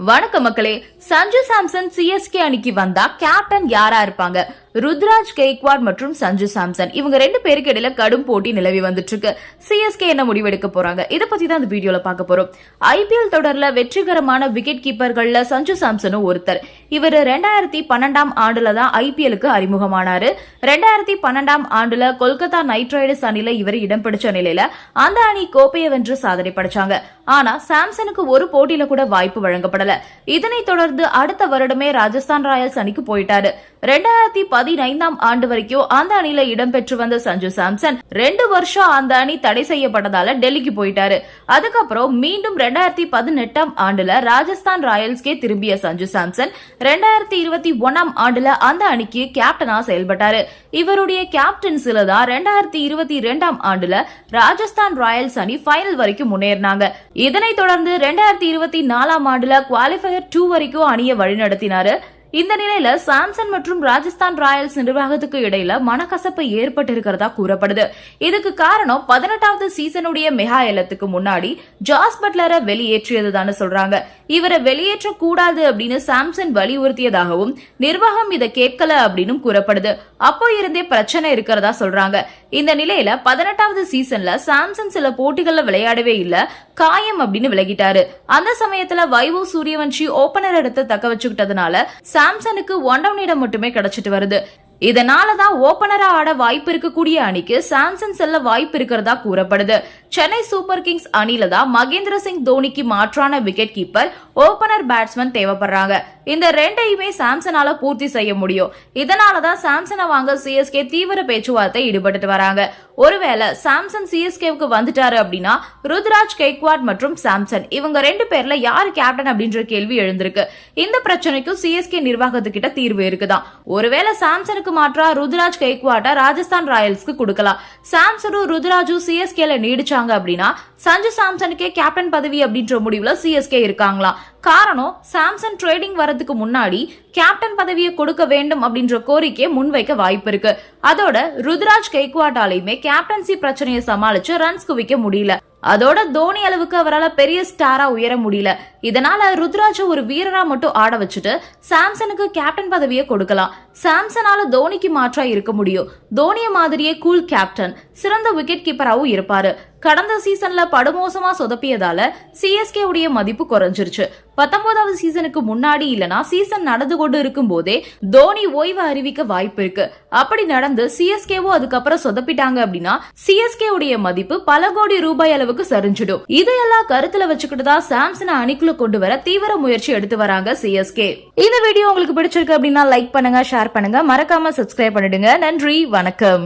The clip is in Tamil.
வணக்கம் மக்களே. சஞ்சு சாம்சன் சிஎஸ்கே அணிக்கு வந்தா கேப்டன் யாரா இருப்பாங்க? ருத்ராஜ் கெய்க்வாட் மற்றும் சஞ்சு சாம்சன். இவங்க ரெண்டு பேருக்கு இடையில கடும் போட்டி நிலவி வந்துட்டு இருக்கு சிஎஸ்கே என்ன முடிவெடுக்க போறாங்க? இத பத்தி தான் இந்த வீடியோல பார்க்க போறோம். ஐபிஎல் தொடர்ல வெற்றிகரமான விக்கெட் கீப்பர்கள்ல சஞ்சு சாம்சனும் ஒருத்தர். இவர் ரெண்டாயிரத்தி பன்னெண்டாம் ஆண்டுல தான் ஐபிஎலுக்கு அறிமுகமானாரு. ரெண்டாயிரத்தி பன்னெண்டாம் ஆண்டுல கொல்கத்தா நைட் ரைடர்ஸ் அணில இவர் இடம் பிடிச்ச நிலையில அந்த அணி கோப்பையை வென்று சாதனை படைச்சாங்க. ஆனா சாம்சனுக்கு ஒரு போட்டியில கூட வாய்ப்பு வழங்கப்படல. இதனைத் தொடர்ந்து அடுத்த வருடமே ராஜஸ்தான் ராயல்ஸ் அணிக்கு போயிட்டாரு. ரெண்டாயிரத்தி பதினைந்தாம் ஆண்டு வரைக்கும் அந்த அணியில இடம்பெற்று வந்த சஞ்சு சாம்சன் ரெண்டு வருஷம் அந்த அணி தடை செய்யப்பட்டதால டெல்லிக்கு போயிட்டாரு. அதுக்கப்புறம் மீண்டும் ரெண்டாயிரத்தி பதினெட்டாம் ஆண்டுல ராஜஸ்தான் ராயல்ஸ்கே திரும்பிய சஞ்சு சாம்சன் ரெண்டாயிரத்தி இருபத்தி ஒன்னாம் ஆண்டுல அந்த அணிக்கு கேப்டனா செயல்பட்டாரு. இவருடைய கேப்டன்சில தான் ரெண்டாயிரத்தி இருபத்தி ரெண்டாம் ஆண்டுல ராஜஸ்தான் ராயல்ஸ் அணி ஃபைனல் வரைக்கும் முன்னேறினாங்க. இதனைத் தொடர்ந்து ரெண்டாயிரத்தி இருபத்தி நாலாம் ஆண்டுல குவாலிஃபயர் டூ வரைக்கும் அணியை வழிநடத்தினாரு. இந்த நிலையில சாம்சங் மற்றும் ராஜஸ்தான் ராயல்ஸ் நிர்வாகத்துக்கு இடையில மனக்கசப்பு ஏற்பட்டிருக்கிறதா கூறப்படுது. இதுக்கு காரணம் பதினெட்டாவது சீசனுடைய மெகா ஏலத்துக்கு முன்னாடி ஜாஸ் பட்லரை வெளியேற்றியதுதான் சொல்றாங்க. இவரை வெளியேற்ற கூடாது அப்படின்னு சாம்சன் வலியுறுத்தியதாகவும் நிர்வாகம் இதை கேட்கல அப்படின்னு கூறப்படுது. அப்போ இருந்தே பிரச்சனை இருக்கிறதா சொல்றாங்க. இந்த நிலையில பதினெட்டாவது சீசன்ல சாம்சன் சில போட்டிகள்ல விளையாடவே இல்ல காயம் அப்படின்னு விலகிட்டாரு. அந்த சமயத்துல வைவோ சூரியவன்ஷி ஓபனர் இடத்தை தக்க வச்சுக்கிட்டதுனால சாம்சனுக்கு ஒன் டவுன் இடம் மட்டுமே கிடைச்சிட்டு வருது. இதனாலதான் ஓபனரா ஆட வாய்ப்பு இருக்கக்கூடிய அணிக்கு சாம்சன் செல்ல வாய்ப்பு இருக்கிறதா கூறப்படுது. சென்னை சூப்பர் கிங்ஸ் அணியில தான் மகேந்திர சிங் தோனிக்கு மாற்றான விக்கெட் கீப்பர் ஓபனர் பேட்ஸ்மேன் தேவைப்படுறாங்க. இந்த ரெண்டையுமே சாம்சனால பூர்த்தி செய்ய முடியும். இதனாலதான் சாம்சனை வாங்க சிஎஸ்கே தீவிர பேச்சுவார்த்தை ஈடுபட்டு வராங்க. ஒருவேளை சாம்சன் சிஎஸ்கேவுக்கு வந்துட்டாரு அப்படின்னா ருத்ராஜ் கெய்க்வாட் மற்றும் சாம்சன் இவங்க ரெண்டு பேர்ல யாரு கேப்டன் அப்படின்ற கேள்வி எழுந்திருக்கு. இந்த பிரச்சனைக்கும் சிஎஸ்கே நிர்வாகத்துக்கிட்ட தீர்வு இருக்குதான். ஒருவேளை சாம்சனுக்கு மாற்றா ருத்ராஜ் கெய்க்வாட்டை ராஜஸ்தான் ராயல்ஸ்க்கு கொடுக்கலாம். சாம்சனும் ருத்ராஜும் சிஎஸ்கேல அப்படின்னா சஞ்சு சாம்சனுக்கே கேப்டன் பதவி அப்படின்ற முடிவுல சிஎஸ்கே இருக்காங்களாம் காரணம் சாம்சங் ட்ரேடிங் வரதுக்கு முன்னாடி கேப்டன் பதவியை கொடுக்க வேண்டும் அப்படின்ற கோரிக்கையை முன்வைக்க வாய்ப்பு இருக்கு. அதோட ருத்ராஜ் கெய்க்வாட்டாலையுமே கேப்டன்சி பிரச்சனையை சமாளிச்சு ரன்ஸ் குவிக்க முடியல. அதோட தோனி அளவுக்கு அவரால் பெரிய ஸ்டாரா உயர முடியல. இதனால ருத்ராஜ ஒரு வீரரா மட்டும் ஆட வச்சுட்டு சாம்சனுக்கு கேப்டன் பதவியை கொடுக்கலாம். சாம்சனால தோனிக்கு மாற்றா இருக்க முடியும். தோனிய மாதிரியே கூல் கேப்டன் சிறந்த விக்கெட் கீப்பராகவும் இருப்பாரு. கடந்த சீசன்ல படுமோசமா சொதப்பியதால சிஎஸ்கே உடைய மதிப்பு குறைஞ்சிருச்சு. பத்தொன்பதாவது சீசனுக்கு முன்னாடி இல்லனா சீசன் நடந்து கொண்டு இருக்கும் போதே தோனி ஓய்வு அறிவிக்க வாய்ப்பு இருக்கு. அப்படி நடந்து சிஎஸ்கேவும் அதுக்கப்புறம் சொதப்பிட்டாங்க அப்படின்னா சிஎஸ்கே உடைய மதிப்பு பல கோடி ரூபாய் அளவுக்கு சரிஞ்சிடும். இதையெல்லாம் கருத்துல வச்சுக்கிட்டு தான் சாம்சனை அணிக்குள்ள கொண்டு வர தீவிர முயற்சி எடுத்து வராங்க சிஎஸ்கே இந்த வீடியோ உங்களுக்கு பிடிச்சிருக்கு அப்படின்னா லைக் பண்ணுங்க ஷேர் பண்ணுங்க. மறக்காம சப்ஸ்கிரைப் பண்ணிடுங்க. நன்றி வணக்கம்.